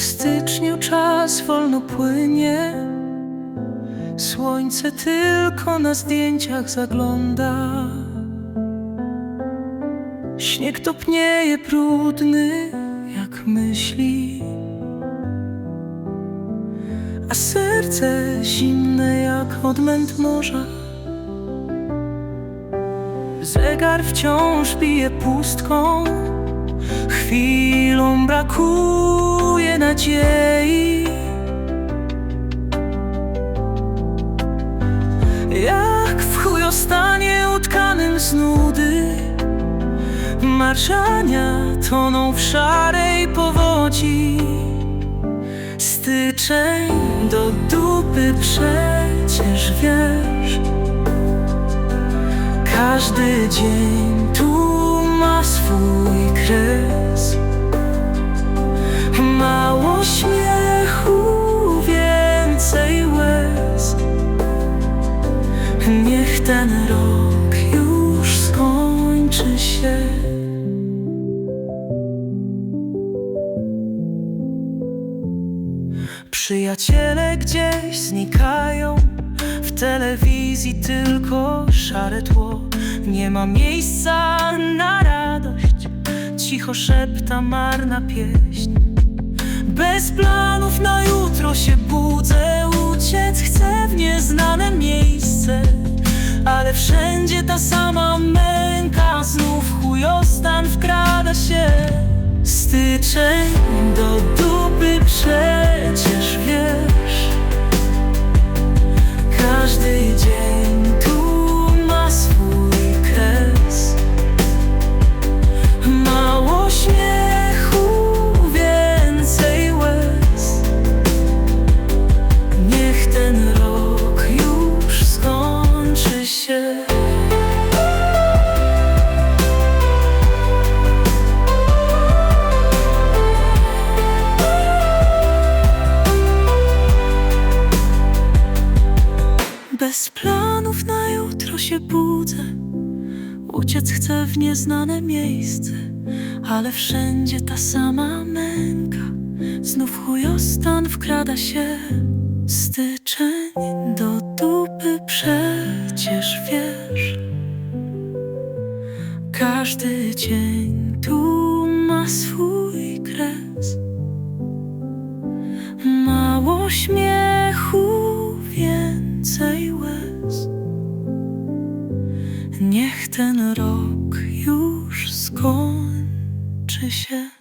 styczniu czas wolno płynie. Słońce tylko na zdjęciach zagląda. Śnieg topnieje brudny jak myśli. A serce zimne jak odmęt morza. Zegar wciąż bije pustką. Chwilą brakuje nadziei. Jak w chujostanie utkanym z nudy Marzenia toną w szarej powodzi. Styczeń do dupy przecież wiesz Każdy dzień tu ma swój kres ten rok już skończy się. Przyjaciele gdzieś znikają W telewizji tylko szare tło. Nie ma miejsca na radość Cicho szepta marna pieśń. Bez planów na jutro się Ale wszędzie ta sama męka. Znów chujostan wkrada się. Styczeń do dupy przecież Bez planów na jutro się budzę. Uciec chcę w nieznane miejsce Ale wszędzie ta sama męka. Znów chujostan wkrada się. Styczeń do dupy przecież wiesz. Każdy dzień tu Niech ten rok już skończy się